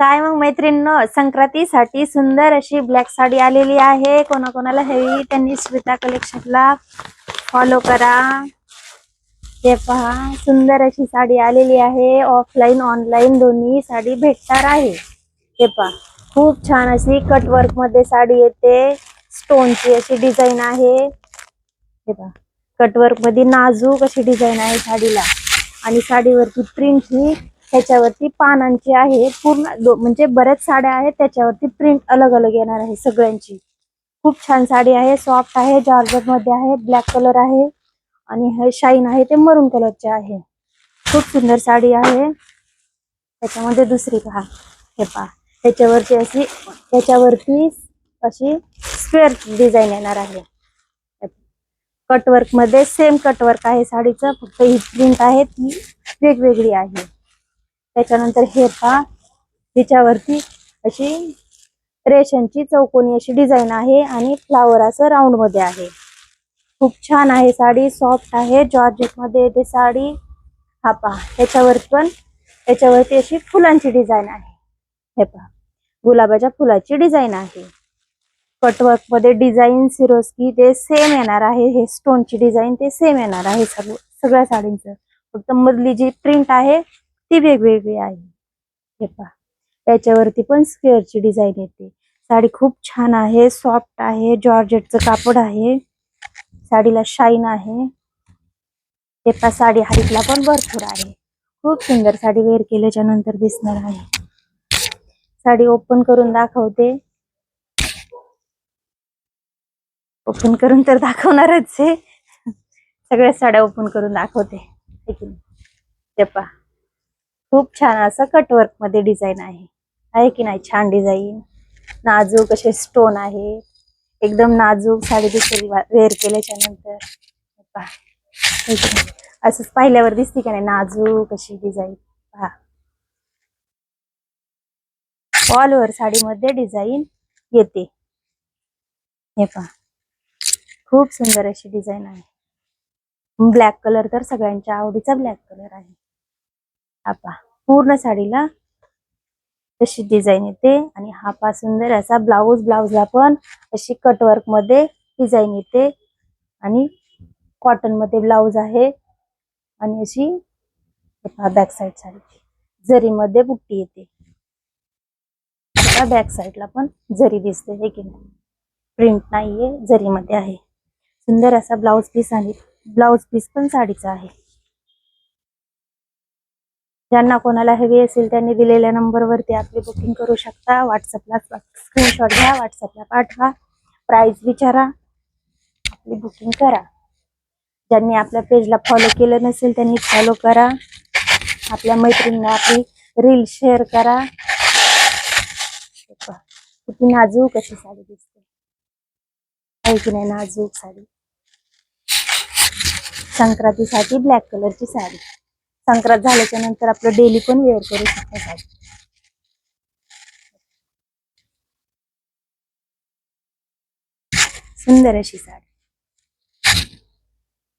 काय मग मैत्रिणींनो संक्रांतीसाठी सुंदर अशी ब्लॅक साडी आलेली आहे. कोणाकोणाला हवी त्यांनी श्वेता कलेक्शनला फॉलो करा. हे पहा सुंदर अशी साडी आलेली आहे. ऑफलाईन ऑनलाईन दोन्ही साडी भेटणार आहे. हे पहा खूप छान अशी कटवर्कमध्ये साडी येते. स्टोनची अशी डिझाईन आहे. हे पहा कटवर्कमध्ये नाजूक अशी डिझाईन आहे साडीला. आणि साडीवरची प्रिंट ही त्याच्यावरती पानांची आहे पूर्ण दो- म्हणजे बऱ्याच साड्या आहेत त्याच्यावरती प्रिंट अलग अलग येणार आहे सगळ्यांची. खूप छान साडी आहे सॉफ्ट आहे जॉर्जरमध्ये आहे ब्लॅक कलर आहे आणि हे शाईन आहे ते मरून कलरचे आहे. खूप सुंदर साडी आहे. त्याच्यामध्ये दुसरी पहा हे पहा. त्याच्यावरती अशी त्याच्यावरती अशी स्क्वेअर डिझाईन येणार आहे. कटवर्कमध्ये सेम कटवर्क आहे साडीचं फक्त ही प्रिंट आहे ती वेगवेगळी आहे. त्याच्यानंतर हे पा हिच्यावरती अशी रेशनची चौकोनी अशी डिझाईन आहे आणि फ्लावर असं राऊंडमध्ये आहे. खूप छान आहे साडी सॉफ्ट आहे जॉर्जेटमध्ये येते साडी. हा पहा त्याच्यावर पण त्याच्यावरती अशी फुलांची डिझाईन आहे. हे पहा गुलाबाच्या फुलाची डिझाईन आहे. कटवर्कमध्ये डिझाईन सिरोस्की ते सेम येणार आहे. हे स्टोनची डिझाईन ते सेम येणार आहे सगळं सगळ्या साडींचं. फक्त मधली जी प्रिंट आहे ती वेगवेगळी आहे. हे पहा. त्याच्यावरती पण स्क्वेअरची डिझाईन येते. साडी खूप छान आहे सॉफ्ट आहे जॉर्जेटचं कापड आहे. साडीला शाईन आहे. हे पहा साडी हाईटला पण भरपूर आहे. खूप सुंदर साडी वेअर केल्याच्यानंतर दिसणार आहे. साडी ओपन करून दाखवते. ओपन करून तर दाखवणारच आहे. सगळ्या साड्या ओपन करून दाखवते. ते पहा. खूप छान असं कटवर्कमध्ये डिझाईन आहे. आहे की नाही? छान डिझाईन नाजूक असे स्टोन आहे एकदम नाजूक साडी दिसेल वेअर केल्याच्यानंतर. हे असंच पाहिल्यावर दिसते की नाही? नाजूक अशी डिझाईन पहा. ऑल ओव्हर साडीमध्ये डिझाईन येते. हे पहा. खूप सुंदर अशी डिझाईन आहे. ब्लॅक कलर तर सगळ्यांच्या आवडीचा ब्लॅक कलर आहे. हा पहा पूर्ण साडीला तशी डिझाईन येते आणि हा पहा सुंदर असा ब्लाऊज ब्लाऊजला पण अशी कटवर्कमध्ये डिझाईन येते आणि कॉटनमध्ये ब्लाऊज आहे आणि अशी बॅक साईड जरी जरीमध्ये बुट्टी येते. बॅक साईडला पण जरी दिसते हे की नाही? प्रिंट नाहीये जरीमध्ये आहे. सुंदर असा ब्लाऊज पीस आणि ब्लाऊज पीस पण साडीचा आहे. ज्यांना कोणाला हवी असेल त्यांनी दिलेल्या नंबरवरती आपली बुकिंग करू शकता. व्हॉट्सअपला स्क्रीनशॉट घ्या व्हॉट्सअपला पाठवा. प्राईज विचारा. आपली बुकिंग करा. ज्यांनी आपल्या पेजला फॉलो केलं नसेल त्यांनी फॉलो करा. आपल्या मैत्रिणींना आपली रील शेअर करा. किती नाजूक अशी साडी दिसते. आहे की नाही नाजूक साडी? संक्रांतीसाठी ब्लॅक कलरची साडी. संक्रांत झाल्याच्यानंतर आपलं डेली पण वेअर करू शकतो साडी सुंदर अशी साडी.